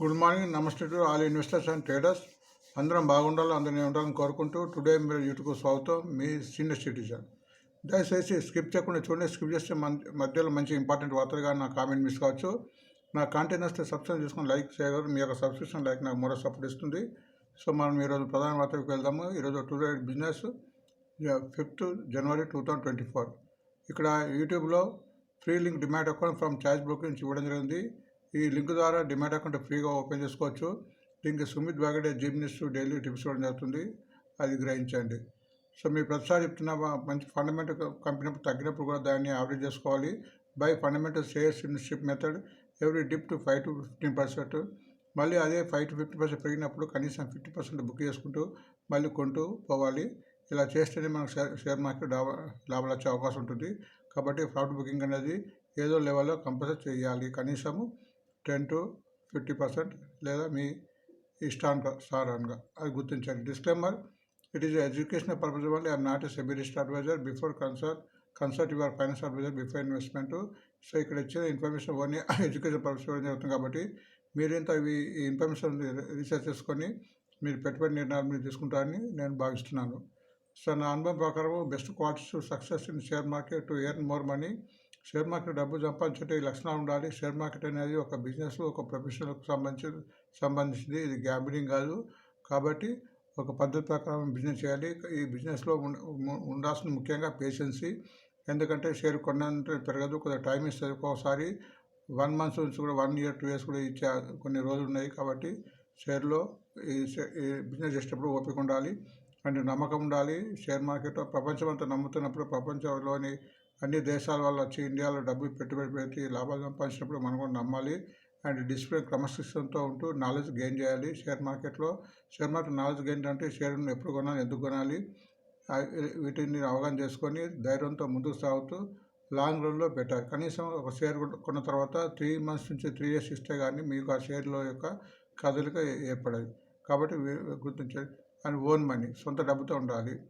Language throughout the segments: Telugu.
Good morning namaste to all investors and traders. అందరం బాగుండాలి అందరినీ ఉండాలని కోరుకుంటూ టుడే మీరు యూట్యూబ్ స్వాగతం. మీ సీనియర్ సిటిజన్. దయచేసి స్కిప్ చేయకుండా చూడండి స్కిప్ చేస్తే మధ్యలో మంచి ఇంపార్టెంట్ వార్తలుగా నా కామెంట్ మిస్ కావచ్చు. నా కంటెంట్ వస్తే సబ్స్క్రైబ్ చేసుకొని లైక్ చేయగలరు. మీ యొక్క సబ్స్క్రిప్షన్ లైక్ నాకు మరో సపోర్ట్ ఇస్తుంది. సో మనం ఈరోజు ప్రధాన వార్తలకు వెళ్దాము. ఈరోజు today business fifth January two thousand twenty four. ఇక్కడ యూట్యూబ్లో free link demat account from charge broker నుంచి ఇవ్వడం జరిగింది. ఈ లింక్ ద్వారా డిమాట్ అకౌంట్ ఫ్రీగా ఓపెన్ చేసుకోవచ్చు. దీనికి సుమిత్ బాగడే జిమ్నిస్ట్ డైలీ టిప్స్ ఇవ్వడం జరుగుతుంది. అది గ్రహించండి. సో మీరు ప్రతిసారి చెప్తున్న మంచి ఫండమెంటల్ కంపెనీ తగ్గినప్పుడు కూడా దాన్ని యావరేజ్ చేసుకోవాలి. Buy fundamental shares in ship method every dip to five to fifteen percent. మళ్ళీ అదే ఫైవ్ టు ఫిఫ్టీ పర్సెంట్ పెరిగినప్పుడు కనీసం ఫిఫ్టీ పర్సెంట్ బుక్ చేసుకుంటూ మళ్ళీ కొంటూ పోవాలి. ఇలా చేస్తేనే మనకు షేర్ షేర్ మార్కెట్ లాభ లాభాలు వచ్చే అవకాశం ఉంటుంది. కాబట్టి ఫ్రాడ్ బుకింగ్ అనేది ఏదో లెవెల్లో కంపల్సరీ చేయాలి. కనీసము టెన్ టు ఫిఫ్టీ పర్సెంట్ లేదా మీ ఇష్టానుసారంగా అది గుర్తించండి. Disclaimer it is educational purpose వల్ల I'm not a SEBI listed advisor before consult consult your finance advisor before investment so ఇక్కడ ఇచ్చిన ఇన్ఫర్మేషన్ ఓన్లీ ఎడ్యుకేషన్ పర్పస్ ఇవ్వడం జరుగుతుంది కాబట్టి మీరు ఇంత ఈ ఇన్ఫర్మేషన్ రీసెర్చ్ చేసుకొని మీరు పెట్టుబడి నిర్ణయాలు మీరు తీసుకుంటారని నేను భావిస్తున్నాను. సో నా అనుభవం ప్రకారం best qualities to success in share market to earn more money share market డబ్బు సంపాదించే ఈ లక్షణాలు ఉండాలి. షేర్ మార్కెట్ అనేది ఒక బిజినెస్ ఒక ప్రొఫెషనల్కు సంబంధించి సంబంధించింది. ఇది గ్యాంబ్లింగ్ కాదు. కాబట్టి ఒక పద్ధతి ప్రకారం బిజినెస్ చేయాలి. ఈ బిజినెస్లో ఉండాల్సిన ముఖ్యంగా పేషెన్సీ. ఎందుకంటే షేర్ కొన్నంత పెరగదు. కొద్దిగా టైం ఇస్తుంది ఒక్కోసారి. వన్ మంత్స్ నుంచి కూడా వన్ ఇయర్ టూ ఇయర్స్ కూడా ఇచ్చే కొన్ని రోజులు ఉన్నాయి కాబట్టి షేర్లో ఈ ఈ బిజినెస్ చేసేటప్పుడు ఓపిక ఉండాలి. అండ్ నమ్మకం ఉండాలి. షేర్ మార్కెట్ ప్రపంచం అంతా నమ్ముతున్నప్పుడు ప్రపంచంలోని అన్ని దేశాల వాళ్ళు వచ్చి ఇండియాలో డబ్బు పెట్టుబడి పెట్టి లాభాలు సంపాదించినప్పుడు మనం కూడా నమ్మాలి. అండ్ డిసిప్లిన్ క్రమశిక్షణతో ఉంటూ నాలెడ్జ్ గెయిన్ చేయాలి షేర్ మార్కెట్లో. షేర్ మార్కెట్ నాలెడ్జ్ గెయిన్ అంటే షేర్ను ఎప్పుడు కొనాలి ఎందుకు కొనాలి వీటిని అవగాహన చేసుకొని ధైర్యంతో ముందుకు సాగుతూ లాంగ్ రన్లో బెటర్. కనీసం ఒక షేర్ కొన్న- తర్వాత త్రీ మంత్స్ నుంచి త్రీ ఇయర్స్ ఇస్తే కానీ మీకు ఆ షేర్లో యొక్క కదలిక ఏర్పడదు. కాబట్టి గుర్తించాలి గుర్తించండి. అండ్ ఓన్ మనీ సొంత డబ్బుతో ఉండాలి.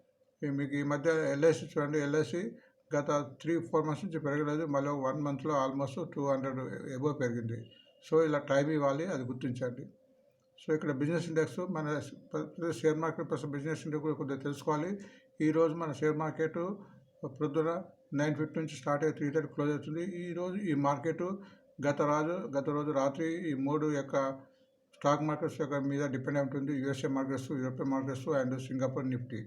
మీకు ఈ మధ్య ఎల్ఐసి చూడండి ఎల్ఐసి గత త్రీ ఫోర్ మంత్స్ నుంచి పెరగలేదు. మళ్ళీ వన్ మంత్లో ఆల్మోస్ట్ టూ హండ్రెడ్ ఎబో పెరిగింది. సో ఇలా టైం ఇవ్వాలి అది గుర్తించండి. సో ఇక్కడ బిజినెస్ ఇండెక్స్ మన share market plus business index కూడా కొద్దిగా తెలుసుకోవాలి. ఈరోజు మన షేర్ మార్కెట్ ప్రొద్దున నైన్ ఫిఫ్టీ నుంచి స్టార్ట్ అయ్యి త్రీ థర్టీ క్లోజ్ అవుతుంది. ఈరోజు ఈ మార్కెట్ గత రాజు గత రోజు రాత్రి ఈ మూడు యొక్క స్టాక్ మార్కెట్స్ యొక్క మీద డిపెండ్ అయి ఉంటుంది. USA markets European markets and Singapore Nifty.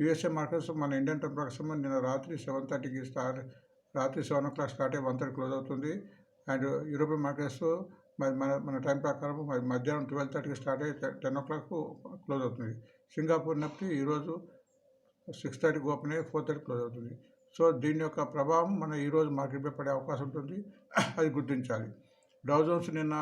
USA markets మన ఇండియన్ టైం ప్రకారం నిన్న రాత్రి సెవెన్ థర్టీకి స్టార్ట్ రాత్రి సెవెన్ ఓ క్లాక్ స్టార్ట్ అయ్యి వన్ థర్టీ క్లోజ్ అవుతుంది. అండ్ యూరోపియన్ మార్కెట్స్ మరి మన మన టైం ప్రకారం మరి మధ్యాహ్నం ట్వెల్వ్ థర్టీకి స్టార్ట్ అయ్యి టెన్ ఓ క్లాక్ క్లోజ్ అవుతుంది. సింగపూర్ నప్పి ఈరోజు సిక్స్ థర్టీకి ఓపెన్ అయ్యి ఫోర్ థర్టీ క్లోజ్ అవుతుంది. సో దీని యొక్క ప్రభావం మన ఈరోజు మార్కెట్పై పడే అవకాశం ఉంటుంది. అది గుర్తించాలి. డౌజోన్స్ నిన్న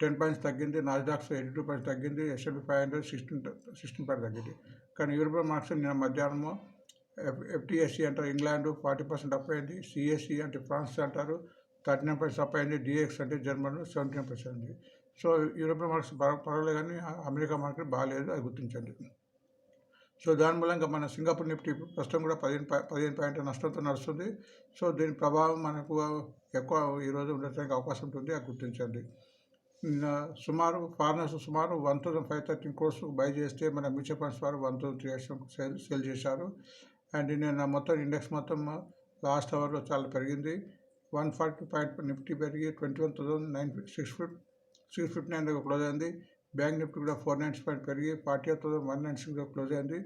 టెన్ పాయింట్స్ తగ్గింది నాస్డాక్స్ ఎయిటీ టూ పాయింట్స్ తగ్గింది SLP five hundred sixteen sixteen point తగ్గింది. కానీ యూరోపియన్ మార్క్స్ నిన్న మధ్యాహ్నము ఎఫ్ ఎఫ్టీఎస్సి అంటారు ఇంగ్లాండ్ ఫార్టీ పర్సెంట్ అప్ అయింది సిఎస్సి అంటే ఫ్రాన్స్ అంటారు థర్టీ నైన్ పర్సెంట్ అప్ అయింది డిఎక్స్ అంటే జర్మన్ సెవెంటీ నైన్ పర్సెంట్ ఉంది సో యూరోపియన్ మార్క్స్ పర్వాలేదు కానీ అమెరికా మార్కెట్ బాగాలేదు అది గుర్తించండి. సో దాని మూలంగా మన సింగపూర్ నిఫ్టీ ప్రస్తుతం కూడా పదిహేను పా- పదిహేను పాయింట్ నష్టంతో నడుస్తుంది. సో దీని ప్రభావం మనకు ఎక్కువ ఈరోజు ఉండటానికి అవకాశం ఉంటుంది అది గుర్తించండి. సుమారు ఫారినర్స్ సుమారు one thousand five thirteen crores buy చేస్తే మన మ్యూచువల్ ఫండ్స్ వారు one thousand three sale sell చేశారు. అండ్ నేను మొత్తం ఇండెక్స్ మొత్తం లాస్ట్ అవర్లో చాలా పెరిగింది. వన్ ఫార్టీ పాయింట్ నిఫ్టీ పెరిగి twenty one thousand nine six fifty six fifty nine దగ్గర క్లోజ్ అయింది. బ్యాంక్ నిఫ్టీ కూడా ఫోర్ నైన్ పాయింట్ పెరిగి forty eight thousand one nine six close అయింది.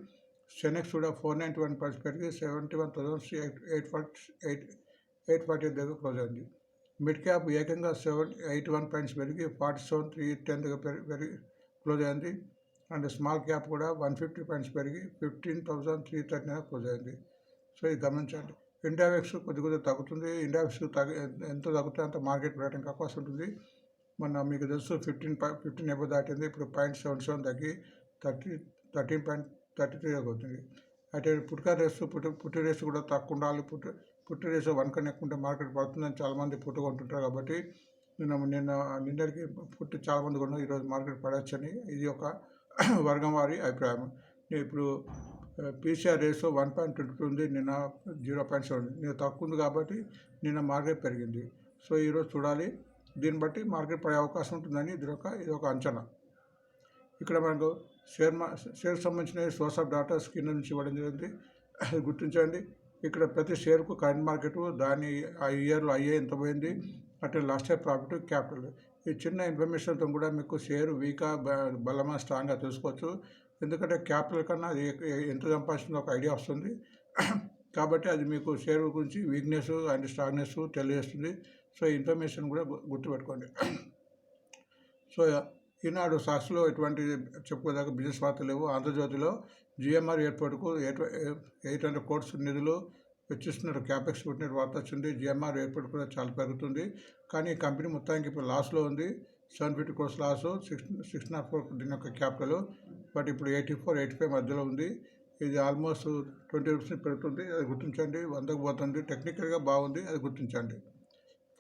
సెనెక్స్ కూడా ఫోర్ నైంటీ వన్ పాయింట్స్ పెరిగి seventy one thousand eight eight forty eight eight forty eight దగ్గర క్లోజ్ అయింది. మిడ్ క్యాప్ ఏకంగా సెవెన్ ఎయిట్ వన్ పాయింట్స్ పెరిగి ఫార్టీ సెవెన్ త్రీ టెన్త్గా పెరిగి పెరిగి క్లోజ్ అయింది. అండ్ స్మాల్ క్యాప్ కూడా వన్ ఫిఫ్టీ పాయింట్స్ పెరిగి fifteen thousand three thirty nine close అయింది. సో ఇది గమనించండి. ఇండావెక్స్ కొద్ది కొద్దిగా తగ్గుతుంది. ఇండావెక్స్ తగ్గ ఎంత తగ్గుతుంది అంత మార్కెట్ పెరగడానికి అవకాశం ఉంటుంది. మొన్న మీకు తెలుసు ఫిఫ్టీన్ ఫిఫ్టీన్ ఎబో దాటింది. ఇప్పుడు పాయింట్ సెవెన్ సెవెన్ తగ్గి thirty thirteen point thirty three అవుతుంది. అయితే పుట్టుక రేసు పుట్టి పుట్టి రేసు కూడా తక్కువ ఉండాలి. పుట్టి పుట్టి రేసు వన్ కన్నా మార్కెట్ పడుతుందని చాలామంది పుట్టు కొంటుంటారు కాబట్టి నిన్న నిన్న నిన్నటికి పుట్టి చాలామంది కొన్నారు ఈరోజు మార్కెట్ పడవచ్చని ఇది ఒక వర్గం వారి అభిప్రాయం. ఇప్పుడు పీసీఆర్ రేసు వన్ పాయింట్ ట్వంటీ ఉంది నిన్న జీరో పాయింట్ సెవెన్ నిన్న తక్కువ ఉంది కాబట్టి నిన్న మార్కెట్ పెరిగింది. సో ఈరోజు చూడాలి. దీన్ని బట్టి మార్కెట్ పడే అవకాశం ఉంటుందని ఇది ఒక ఇది ఒక అంచనా. ఇక్కడ మనకు షేర్ మా షేర్కి సంబంధించిన సోర్స్ ఆఫ్ డాటా స్క్రీన్ నుంచి ఇవ్వడం జరిగింది. అది గుర్తించండి. ఇక్కడ ప్రతి షేర్కు కరెంట్ మార్కెట్ దాని ఆ ఇయర్లో అయ్యే ఎంత పోయింది అంటే లాస్ట్ ఇయర్ ప్రాఫిట్ క్యాపిటల్. ఈ చిన్న ఇన్ఫర్మేషన్తో కూడా మీకు షేర్ వీకా బలమా స్ట్రాంగ్గా తెలుసుకోవచ్చు. ఎందుకంటే క్యాపిటల్ కన్నా అది ఎంత సంపాదిస్తుందో ఒక ఐడియా వస్తుంది. కాబట్టి అది మీకు షేర్ గురించి వీక్నెస్ అండ్ స్ట్రాంగ్నెస్ తెలియజేస్తుంది. సో ఈ ఇన్ఫర్మేషన్ కూడా గుర్తుపెట్టుకోండి. సో ఈనాడు సాక్షిలో ఎటువంటి చెప్పుకోదాకా బిజినెస్ వార్తలు లేవు. ఆంధ్రజ్యోతిలో జిఎంఆర్ ఎయిర్పోర్ట్కు ఎయిట్ ఎయిట్ హండ్రెడ్ కోట్స్ నిధులు వెచ్చిస్తున్నారు. క్యాపెక్స్ పెట్టినట్టు వార్త వచ్చింది. జిఎంఆర్ ఎయిర్పోర్ట్ కూడా చాలా పెరుగుతుంది. కానీ ఈ కంపెనీ మొత్తానికి ఇప్పుడు లాస్లో ఉంది. Seven fifty crores loss six six nought four దీని యొక్క క్యాపిటల్. బట్ ఇప్పుడు ఎయిటీ ఫోర్ ఎయిటీ ఫైవ్ మధ్యలో ఉంది. ఇది ఆల్మోస్ట్ ట్వంటీ రూపీస్ పెరుగుతుంది. అది గుర్తించండి. వందకు పోతుంది. టెక్నికల్గా బాగుంది. అది గుర్తించండి.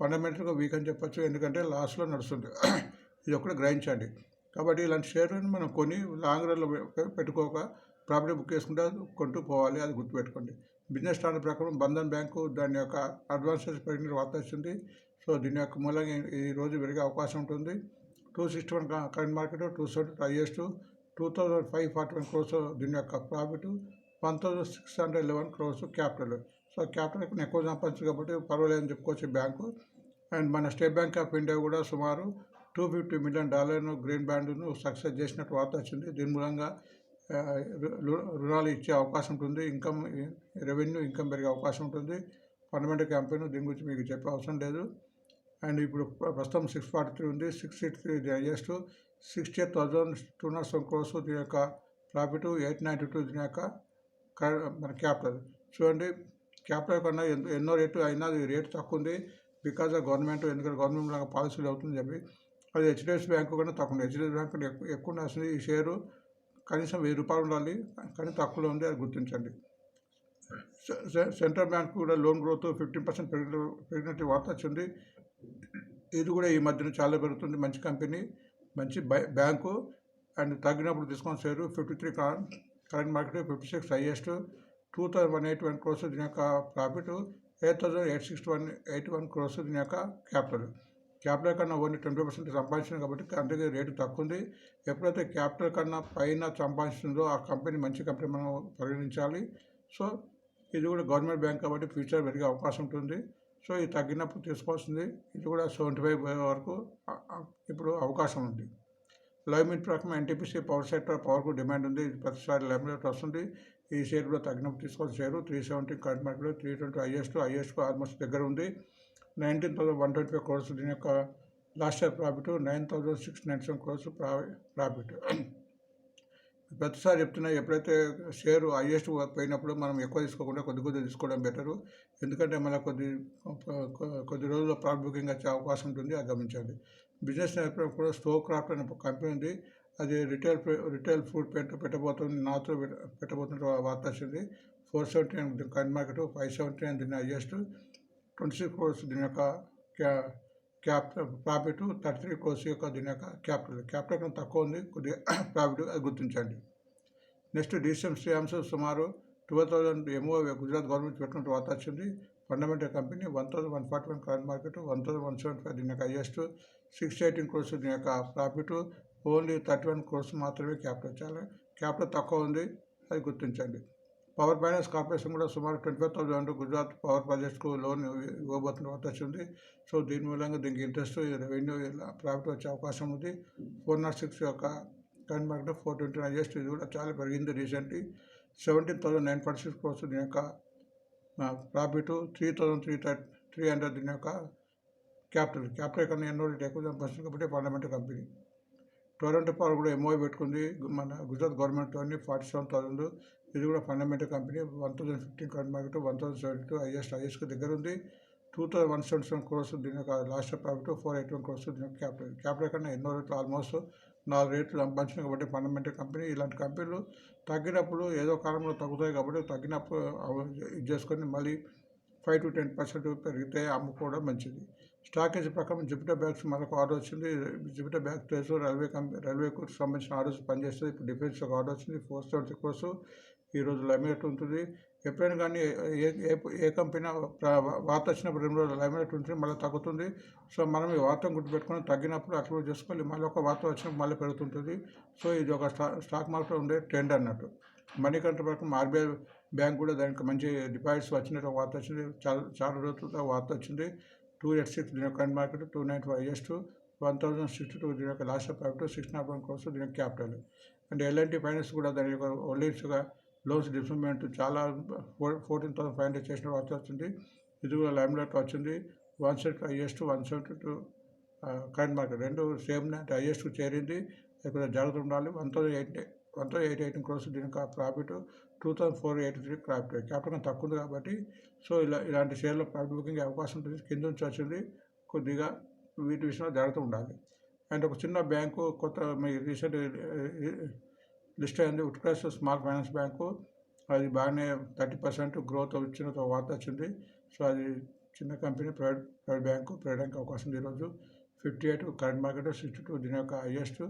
ఫండమెంటల్గా వీక్ అని చెప్పచ్చు. ఎందుకంటే లాస్లో నడుస్తుంది. ఇది ఒకటి గ్రహించండి. కాబట్టి ఇలాంటి షేర్లను మనం కొని లాంగ్ రన్లో పెట్టుకోక ప్రాపర్టీ బుక్ చేసుకుంటే కొంటూ పోవాలి అది గుర్తుపెట్టుకోండి. బిజినెస్ స్టాండర్డ్ ప్రకారం బంధన్ బ్యాంకు దాని యొక్క అడ్వాన్సెస్ పెరిగినట్టు వార్త వచ్చింది సో దీని యొక్క మూలంగా ఈ- రోజు పెరిగే అవకాశం ఉంటుంది. Two sixty one current market two seventy highest two thousand five forty one crores దీని యొక్క profit one thousand six hundred eleven crores capital. So capital కన్నా ఎక్కువ సంపాదించు కాబట్టి పర్వాలేదని చెప్పుకోవచ్చు బ్యాంకు. అండ్ మన స్టేట్ బ్యాంక్ ఆఫ్ ఇండియా కూడా సుమారు టూ ఫిఫ్టీ మిలియన్ డాలర్ను గ్రీన్ బ్యాండ్ను సక్సెస్ చేసినట్టు వార్త వచ్చింది. దీని మూలంగా రుణాలు ఇచ్చే అవకాశం ఉంటుంది ఇన్కమ్ రెవెన్యూ ఇన్కమ్ పెరిగే అవకాశం ఉంటుంది. ఫండమెంటల్ క్యాంపెయిన్ దీని గురించి మీకు చెప్పే అవసరం లేదు. అండ్ ఇప్పుడు ప్రస్తుతం సిక్స్ ఫార్టీ త్రీ ఉంది six eight three highest sixty eight thousand two nought seven crores దీని యొక్క ప్రాఫిట్ ఎయిట్ నైంటీ టూ దీని యొక్క మన క్యాపిటల్ చూడండి క్యాపిటల్ కన్నా ఎన్నో ఎన్నో రేటు అయినా అది రేటు తక్కువ ఉంది. బికాజ్ ఆఫ్ గవర్నమెంట్ ఎందుకంటే గవర్నమెంట్ లాగా పాలసీలు అవుతుంది చెప్పి. అది హెచ్డిఎఫ్సి బ్యాంకు కన్నా తక్కువ ఉంది. హెచ్డిఎఫ్సి బ్యాంకు ఎక్కువ ఎక్కువ ఉండాల్సింది ఈ షేరు కనీసం వెయ్యి రూపాయలు ఉండాలి కానీ తక్కువలో ఉంది అది గుర్తించండి. సెంట్రల్ బ్యాంక్ కూడా లోన్ గ్రోత్ ఫిఫ్టీన్ పర్సెంట్ పెరిగిన పెరిగినట్టు వార్త వచ్చింది. ఇది కూడా ఈ మధ్యన చాలా పెరుగుతుంది. మంచి కంపెనీ మంచి బై బ్యాంకు అండ్ తగ్గినప్పుడు discount share fifty three current market fifty six highest. Two thousand one eight one crores దీని యొక్క profit eight thousand eight sixty one eighty one crores దీని యొక్క క్యాపిటల్. క్యాపిటల్ కన్నా ఓన్లీ ట్వంటీ పర్సెంట్ సంపాదించింది కాబట్టి అందుకే రేటు తక్కువ ఉంది ఎప్పుడైతే క్యాపిటల్ కన్నా పైన సంపాదించిందో ఆ కంపెనీ మంచి కంపెనీ మనం పరిగణించాలి. సో ఇది కూడా గవర్నమెంట్ బ్యాంక్ కాబట్టి ఫ్యూచర్ పెరిగే అవకాశం ఉంటుంది. సో ఇది తగ్గినప్పుడు తీసుకోవాల్సింది. ఇది కూడా సెవెంటీ ఫైవ్ వరకు ఇప్పుడు అవకాశం ఉంది. లైవ్ మీట్ ప్రకారం ఎన్టీపీసీ పవర్ సెక్టర్ పవర్కు డిమాండ్ ఉంది. ప్రతిసారి లైవ్ మీట్ వస్తుంది. ఈ షేర్ కూడా తగ్గినప్పుడు తీసుకోవాల్సిన share three seventy current market three twenty highest highest almost దగ్గర ఉంది. Nineteen thousand one twenty five crores దీని యొక్క last year profit nine thousand six nine seven crores profit ప్రతిసారి చెప్తున్నా ఎప్పుడైతే షేర్ హైయెస్ట్ పోయినప్పుడు మనం ఎక్కువ తీసుకోకుండా కొద్ది కొద్ది తీసుకోవడం బెటరు ఎందుకంటే మళ్ళీ కొద్ది కొద్ది రోజుల్లో ప్రాఫిట్ బుకింగ్ వచ్చే అవకాశం ఉంటుంది అది గమనించండి బిజినెస్ నేర్పడం కూడా స్టో క్రాఫ్ట్ అనే ఒక కంపెనీ ఉంది. అది రిటైల్ రిటైల్ ఫుడ్ పెట్ట పెట్టబోతుంది నాతో పెట్టబోతున్న వార్త వచ్చింది. Four seventy nine current market five seventy nine దీని హైయెస్ట్ ట్వంటీ సిక్స్ క్రోర్స్ దీని యొక్క క్యా cap profit thirty three crores యొక్క దీని యొక్క క్యాపిటల్. క్యాపిటల్ కన్నా తక్కువ ఉంది కొద్దిగా ప్రాఫిట్ అది గుర్తించండి. నెక్స్ట్ డిసిఎం శ్రీయాంశ సుమారు twelve thousand MO Gujarat government పెట్టినట్టు వార్త వచ్చింది. Fundamental company one thousand one forty one current market one thousand one seventy five దీని యొక్క హైయెస్ట్ సిక్స్ ఎయిటీన్ క్రోర్స్ దీని యొక్క profit only thirty one crores మాత్రమే క్యాపిటల్. చాలా క్యాపిటల్ తక్కువ ఉంది అది గుర్తించండి. పవర్ ఫైనాన్స్ కార్పొరేషన్ కూడా సుమారు twenty five thousand Gujarat power ప్రాజెక్ట్స్కు loan ఇవ్వబోతున్న వచ్చింది సో దీని మూలంగా దీనికి ఇంట్రెస్ట్ రెవెన్యూ ప్రాఫిట్ వచ్చే అవకాశం ఉంది. ఫోర్ నాట్ సిక్స్ యొక్క current market four twenty nine highest ఇది కూడా చాలా పెరిగింది recently. Seventeen thousand nine forty six crores దీని యొక్క profit three thousand three thirty three hundred దీని యొక్క క్యాపిటల్ క్యాపిటల్ కన్నా ఎన్నో రేట్ ఎక్కువ పర్సెంట్ కాబట్టి ఫండమెంటల్ కంపెనీ. టొరంటో పవర్ కూడా ఎంఓఐ పెట్టుకుంది. మన గుజరాత్ గవర్నమెంట్తో ఫార్టీ సెవెన్ థౌసండ్ ఇది కూడా fundamental company one thousand fifteen current market one thousand seventy two highest ఐఎస్కి దగ్గర ఉంది. Two thousand one seventy seven crores దీని యొక్క last profit four eighty one crores దీని యొక్క క్యాపిటల్ క్యాపిటల్ కన్నా ఎన్నో రేట్లు ఆల్మోస్ట్ నాలుగు రేట్లు సంపాదించిన కాబట్టి ఫండమెంటల్ కంపెనీ ఇలాంటి కంపెనీలు తగ్గినప్పుడు ఏదో కాలంలో తగ్గుతాయి కాబట్టి తగ్గినప్పుడు ఇది చేసుకొని మళ్ళీ ఫైవ్ టు టెన్ పర్సెంట్ పెరిగితే అమ్ముకోవడం మంచిది. స్టాకేజ్ ప్రకారం జుపిటర్ బ్యాగ్స్ మనకు ఆర్డర్ వచ్చింది. Jupiter bag trace railway company రైల్వేకు సంబంధించిన ఆర్డర్స్ పనిచేస్తుంది ఇప్పుడు డిఫెన్స్ ఒక ఆర్డర్ వచ్చింది. ఫోర్ సెవెంటీ ఈ ఈరోజు లైమేట్ ఉంటుంది. ఎప్పుడైనా కానీ ఏ ఏ ఏ కంపెనీ వార్త వచ్చినప్పుడు రెండు రోజులు లైవ్ ఉంటుంది. మళ్ళీ తగ్గుతుంది. సో మనం ఈ వార్తను గుర్తుపెట్టుకుని తగ్గినప్పుడు అక్లోడ్ చేసుకోవాలి మళ్ళీ ఒక వార్త వచ్చినప్పుడు మళ్ళీ పెరుగుతుంటుంది. సో ఇది ఒక స్టాక్ మార్కెట్లో ఉండే ట్రెండ్ అన్నట్టు. మనీ కంట్రోల్ ప్రకారం ఆర్బీఐ బ్యాంక్ కూడా దానికి మంచి డిపాజిట్స్ వచ్చినట్టు వార్త వచ్చింది. చాలా చాలా రోజుల వార్త వచ్చింది. టూ ఎయిట్ సిక్స్ దీని current market two nine five s two one thousand sixty two దీని యొక్క last profit six nought one crores దీని క్యాపిటల్ అండ్ ఎల్ఎన్టీ ఫైనాన్స్ కూడా దాని యొక్క ఓల్డేజ్గా లోన్స్ డిస్మెంట్ చాలా four fourteen thousand five hundred చేసిన వర్క్ వచ్చింది. ఇది కూడా లైమ్లైట్ వచ్చింది one seventy highest two one seventy two current market రెండు సేమ్ అంటే హైయెస్ట్ చేరింది. ఇక్కడ జాగ్రత్త ఉండాలి. One thousand eight one thousand eight eighteen crores దీనికి profit. Two thousand four eighty three profit. Capital తక్కువ ఉంది కాబట్టి సో ఇలా ఇలాంటి షేర్లో ప్రాఫిట్ బుకింగ్ అవకాశం ఉంటుంది. కింద నుంచి వచ్చింది కొద్దిగా వీటి విషయంలో జాగ్రత్త ఉండాలి. అండ్ ఒక చిన్న బ్యాంకు కొత్త మీ రీసెంట్ లిస్ట్ అయింది. Utkarsh small finance bank. అది బాగానే థర్టీ పర్సెంట్ గ్రోత్ వచ్చిన వార్త వచ్చింది. సో అది చిన్న company private private bank private bank అవకాశం ఉంది ఈరోజు. Fifty eight current market sixty two దీని యొక్క highest.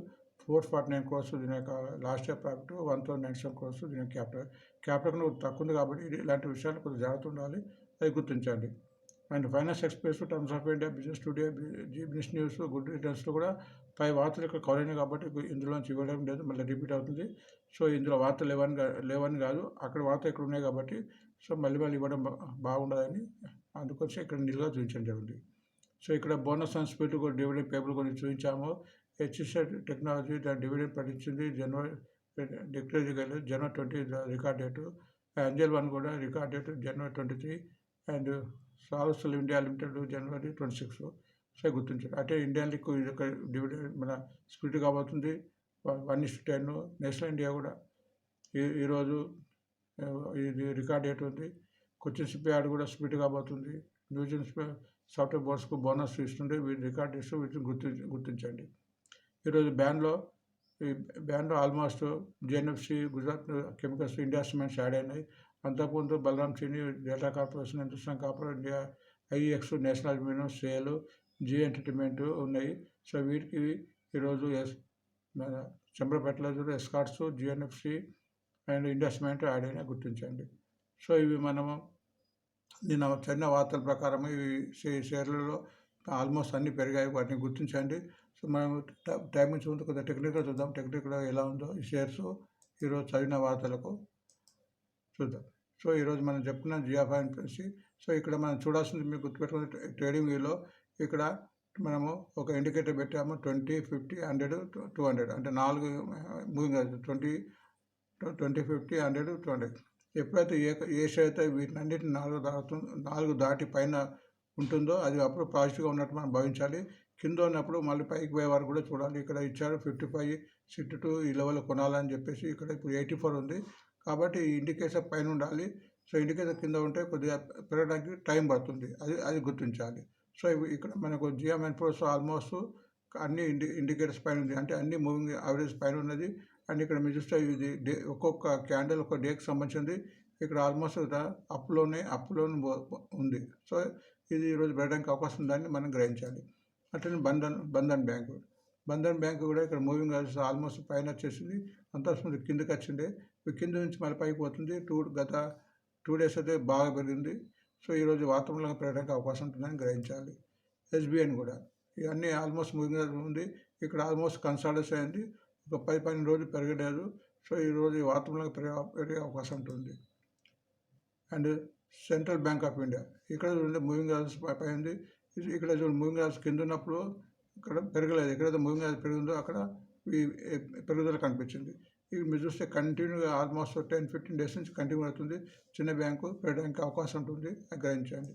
Four forty nine crores దీని యొక్క last year profit one thousand nine seven crores దీని యొక్క క్యాపిటల్ క్యాపిటల్ కూడా తక్కువ ఉంది కాబట్టి ఇలాంటి విషయాలు కొంచెం జాగ్రత్త ఉండాలి. అది గుర్తించండి. And finance express terms of India business today Zee business news good రిటర్న్స్లో కూడా పై వార్తలు ఇక్కడ కవర్ అయినాయి కాబట్టి ఇందులోంచి ఇవ్వడం లేదు మళ్ళీ రిపీట్ అవుతుంది. సో ఇందులో వార్తలు లేవని కా- లేవని కాదు అక్కడ వార్త ఇక్కడ ఉన్నాయి కాబట్టి సో మళ్ళీ మళ్ళీ ఇవ్వడం బాగుండదని అందుకోసం ఇక్కడ నిల్వ చూపించడం జరిగింది. సో ఇక్కడ బోనస్ అండ్ స్పీడ్ కూడా డివిడెండ్ పేపర్ కొన్ని చూపించాము. హెచ్ఎస్ఆర్ టెక్నాలజీ దాని డివిడెండ్ ప్రకటించింది జనవరి డిక్లేర్ చేయగలరు. జనవరి ట్వంటీ రికార్డ్ డేటు అంజల్ వన్ కూడా record date January twenty three and సాల్సల్ India limited January twenty six so గుర్తించారు అంటే ఇండియన్ లీక్ ఇది ఒక డివిడెండ్ మన స్ప్లిట్ కాబోతుంది. One is ten national India కూడా ఈ ఈరోజు ఇది రికార్డ్ డేట్ ఉంది. కొచ్చిన్ సిపిఆర్ కూడా స్ప్లిట్ కాబోతుంది. న్యూజిలాండ్ సాఫ్ట్వేర్ బోర్డ్స్కు బోనస్ ఇస్తుంది వీటి రికార్డ్ ఇస్తూ వీటిని గుర్తి గుర్తించండి. ఈరోజు బ్యాన్లో ఈ బ్యాన్లో almost JNFC Gujarat chemicals India cements add అయినాయి. అంతకుముందు Balram Chini data corporation Hindustan corporation India IX national aluminium SAIL Zee entertainment ఉన్నాయి. సో వీటికి ఈరోజు ఎస్ మన Chandra fertiliser Escorts GNFC and India cement add అయినా గుర్తించండి. సో ఇవి మనము నిన్న చిన్న వార్తల ప్రకారం ఈ షేర్లలో ఆల్మోస్ట్ అన్నీ పెరిగాయి వాటిని గుర్తించండి. సో మనం టైం నుంచి ముందు కొంచెం టెక్నికల్ చూద్దాం. టెక్నికల్ ఎలా ఉందో ఈ షేర్స్ ఈరోజు చదివిన వార్తలకు చూద్దాం. సో ఈరోజు మనం చెప్పిన జియా ఇన్ఫ్లెన్సీ సో ఇక్కడ మనం చూడాల్సింది మీకు గుర్తుపెట్టుకున్న ట్రేడింగ్ వ్యూలో ఇక్కడ మనము ఒక ఇండికేటర్ పెట్టాము twenty fifty hundred two hundred. అంటే నాలుగు moving twenty twenty fifty hundred two hundred. ఎప్పుడైతే ఏ ఏ షేర్ అయితే వీటినన్నిటిని నాలుగు దాటుతుందో నాలుగు దాటి పైన ఉంటుందో అది అప్పుడు పాజిటివ్గా ఉన్నట్టు మనం భావించాలి. కింద ఉన్నప్పుడు మళ్ళీ పైకి పోయే వారు కూడా చూడాలి. ఇక్కడ ఇచ్చారు ఫిఫ్టీ ఫైవ్ సిక్స్టీ టూ ఈ లెవెల్ కొనాలని చెప్పేసి ఇక్కడ ఇప్పుడు ఎయిటీ ఫోర్ ఉంది. కాబట్టి ఇండికేషన్ పైన ఉండాలి. సో ఇండికేషన్ కింద ఉంటే కొద్దిగా పెరగడానికి టైం పడుతుంది. అది అది గుర్తించాలి. సో ఇక్కడ మనకు జియో మెన్ఫోర్స్ ఆల్మోస్ట్ అన్ని ఇండి ఇండికేటర్స్ పైన ఉంది. అంటే అన్ని మూవింగ్ యావరేజ్ పైన ఉన్నది. అండ్ ఇక్కడ మీరు చూస్తే ఇది డే ఒక్కొక్క క్యాండిల్ ఒక డేకి సంబంధించింది. ఇక్కడ ఆల్మోస్ట్ అప్లోనే అప్లోనే ఉంది. సో ఇది ఈరోజు పెరగడానికి అవకాశం ఉందని మనం గ్రహించాలి. అట్లనే బంధన్ బంధన్ బ్యాంకు. బంధన్ బ్యాంకు కూడా ఇక్కడ మూవింగ్ ఆల్మోస్ట్ పైన వచ్చేసింది. అంతా కిందకి వచ్చిండే కింద నుంచి మళ్ళీ పైకి పోతుంది. టూ గత టూ డేస్ అయితే బాగా పెరిగింది. సో ఈరోజు వాతావరణంలో పెరగడానికి అవకాశం ఉంటుందని గ్రహించాలి. ఎస్బీఐని కూడా. ఇవన్నీ ఆల్మోస్ట్ మూవింగ్ ఉంది. ఇక్కడ ఆల్మోస్ట్ కన్సల్టెన్స్ అయింది. ఒక పది పన్నెండు రోజులు పెరగలేదు. సో ఈరోజు ఈ వాతావరణంలో పెరిగే పెరిగే అవకాశం ఉంటుంది. And central bank of India. ఇక్కడ చూడండి మూవింగ్ యావరేజ్ పై ఉంది. ఇక్కడ చూడండి మూవింగ్ యావరేజ్ కింద ఉన్నప్పుడు ఇక్కడ పెరగలేదు. ఎక్కడైతే మూవింగ్ యావరేజ్ పెరిగిందో అక్కడ ఈ పెరుగుదల కనిపించింది. ఇది మీరు చూస్తే కంటిన్యూగా ఆల్మోస్ట్ టెన్ ఫిఫ్టీన్ డేస్ నుంచి కంటిన్యూ అవుతుంది. చిన్న బ్యాంకు పెరగడానికి అవకాశం ఉంటుంది. గ్రహించండి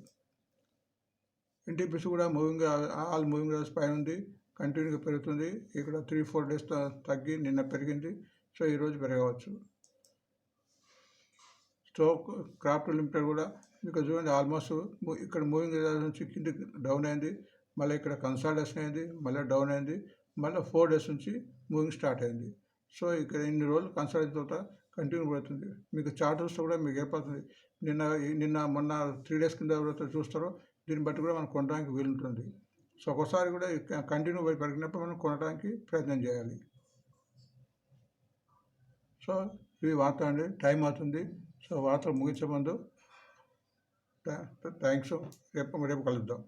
ఎన్టీపీసీ కూడా మూవింగ్ ఆల్ మూవింగ్ యావరేజ్ పైన ఉంది. కంటిన్యూగా పెరుగుతుంది. ఇక్కడ త్రీ ఫోర్ డేస్ తగ్గి నిన్న పెరిగింది. సో ఈరోజు పెరగవచ్చు. స్టోక్ క్రాఫ్ట్ లిమిటెడ్ కూడా మీకు చూడండి ఆల్మోస్ట్ ఇక్కడ మూవింగ్ ఏరియా నుంచి కిందకి డౌన్ అయింది మళ్ళీ ఇక్కడ కన్సాల్టేషన్ అయింది మళ్ళీ డౌన్ అయింది మళ్ళీ ఫోర్ డేస్ నుంచి మూవింగ్ స్టార్ట్ అయింది. సో ఇక్కడ ఇన్ని రోజులు కన్సాల్టేషన్ తర్వాత కంటిన్యూ పడుతుంది. మీకు చార్టర్స్ కూడా మీకు ఏర్పడుతుంది. నిన్న నిన్న మొన్న త్రీ డేస్ కింద ఎవరైతే చూస్తారో దీన్ని బట్టి కూడా మనం కొనడానికి వీలుంటుంది సో ఒకసారి కూడా కంటిన్యూ పెరిగినప్పుడు మనం కొనడానికి ప్రయత్నం చేయాలి. సో ఇవి వార్త అండి. టైం అవుతుంది. సో వార్తలు ముగించే ముందు థ్యాంక్స్ రేపు రేపు కలుద్దాం